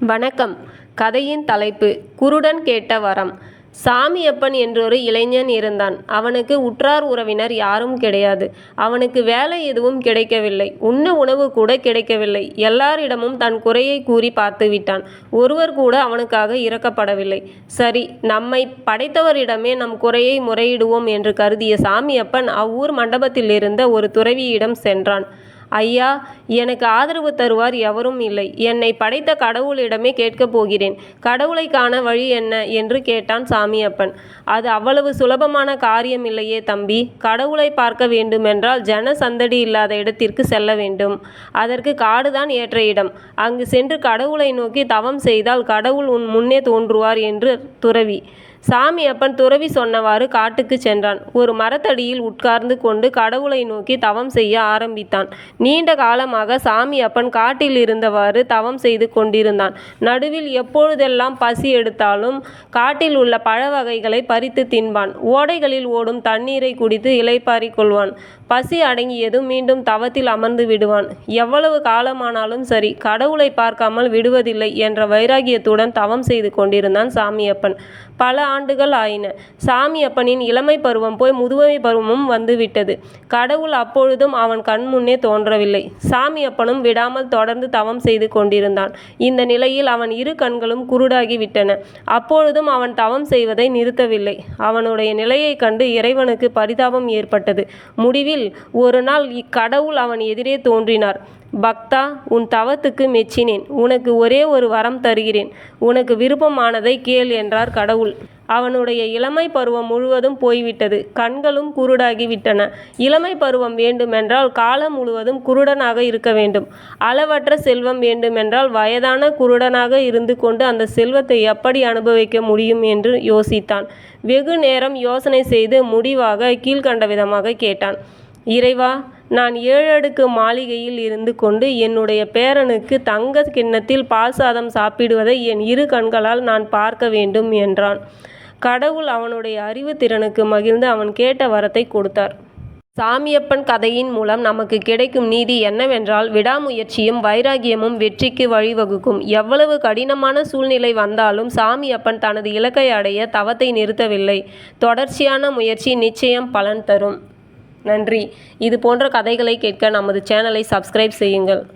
வணக்கம். கதையின் தலைப்பு குருடன் கேட்ட வரம். சாமியப்பன் என்றொரு இளைஞன் இருந்தான். அவனுக்கு உற்றார் உறவினர் யாரும் கிடையாது. அவனுக்கு வேலை எதுவும் கிடைக்கவில்லை. உண்ண உணவு கூட கிடைக்கவில்லை. எல்லாரிடமும் தன் குறையை கூறி பார்த்து விட்டான். ஒருவர் கூட அவனுக்காக இறக்கப்படவில்லை சரி நம்மை படைத்தவரிடமே நம் குறையை முறையிடுவோம் என்று கருதிய சாமியப்பன் அவ்வூர் மண்டபத்திலிருந்த ஒரு துறவியிடம் சென்றான். ஐயா எனக்கு ஆதரவு தருவார் எவரும் இல்லை. என்னை படைத்த கடவுளிடமே கேட்கப் போகிறேன். கடவுளை காண வழி என்ன? என்று கேட்டான் சாமியப்பன். அது அவ்வளவு சுலபமான காரியம் இல்லையே தம்பி. கடவுளை பார்க்க வேண்டுமென்றால் ஜன சந்தடி இல்லாத இடத்திற்கு செல்ல வேண்டும். அதற்கு காடுதான் ஏற்ற இடம். அங்கு சென்று கடவுளை நோக்கி தவம் செய்தால் கடவுள் உன் முன்னே தோன்றுவார் என்று துறவி. சாமி அப்பன் துறவி சொன்னவாறு காட்டுக்கு சென்றான். ஒரு மரத்தடியில் உட்கார்ந்து கொண்டு கடவுளை நோக்கி தவம் செய்ய ஆரம்பித்தான். நீண்ட காலமாக சாமி அப்பன் காட்டில் இருந்தவாறு தவம் செய்து கொண்டிருந்தான். நடுவில் எப்பொழுதெல்லாம் பசி எடுத்தாலும் காட்டில் உள்ள பழ வகைகளை பறித்து தின்பான். ஓடைகளில் ஓடும் தண்ணீரை குடித்து இலைப்பாரி கொள்வான். பசி அடங்கியதும் மீண்டும் தவத்தில் அமர்ந்து விடுவான். எவ்வளவு காலமானாலும் சரி கடவுளை பார்க்காமல் விடுவதில்லை என்ற வைராகியத்துடன் தவம் செய்து கொண்டிருந்தான் சாமியப்பன். பல ஆண்டுகள் ஆயின. சாமியப்பனின் இளமை பருவம் போய் முதுமை பருவமும் வந்துவிட்டது. கடவுள் அப்பொழுதும் அவன் கண்முன்னே தோன்றவில்லை. தோன்றவில்லை சாமியப்பனும் விடாமல் தொடர்ந்து தவம் செய்து கொண்டிருந்தான். இந்த நிலையில் அவன் இரு கண்களும் குருடாகி விட்டன. அப்பொழுதும் அவன் தவம் செய்வதை நிறுத்தவில்லை. அவனுடைய நிலையைக் கண்டு இறைவனுக்கு பரிதாபம் ஏற்பட்டது. முடிவில் ஒரு நாள் இக்கடவுள் அவன் எதிரே தோன்றினார். பக்தா உன் தவத்துக்கு மெச்சினேன். உனக்கு ஒரே ஒரு வரம் தருகிறேன். உனக்கு விருப்பமானதை கேள் என்றார் கடவுள். அவனுடைய இளமை பருவம் முழுவதும் போய்விட்டது. கண்களும் குருடாகிவிட்டன. இளமை பருவம் வேண்டுமென்றால் காலம் முழுவதும் குருடனாக இருக்க வேண்டும். அளவற்ற செல்வம் வேண்டுமென்றால் வயதான குருடனாக இருந்து கொண்டு அந்த செல்வத்தை எப்படி அனுபவிக்க முடியும் என்று யோசித்தான். வெகு நேரம் யோசனை செய்து முடிவாக கீழ்கண்ட விதமாக கேட்டான். இறைவா நான் ஏழடுக்கு மாளிகையில் இருந்து கொண்டு என்னுடைய பேரனுக்கு தங்க கிண்ணத்தில் பால் சாதம் சாப்பிடுவதை என் இரு கண்களால் நான் பார்க்க வேண்டும் என்றான். கடவுள் அவனுடைய அறிவு திறனுக்கு மகிழ்ந்து அவன் கேட்ட வரத்தை கொடுத்தார். சாமியப்பன் கதையின் மூலம் நமக்கு கிடைக்கும் நீதி என்னவென்றால் விடாமுயற்சியும் வைராகியமும் வெற்றிக்கு வழிவகுக்கும். எவ்வளவு கடினமான சூழ்நிலை வந்தாலும் சாமியப்பன் தனது இலக்கை அடைய தவத்தை நிறுத்தவில்லை. தொடர்ச்சியான முயற்சி நிச்சயம் பலன் தரும். நன்றி. இது போன்ற கதைகளை கேட்க நமது சேனலை சப்ஸ்கிரைப் செய்யுங்கள்.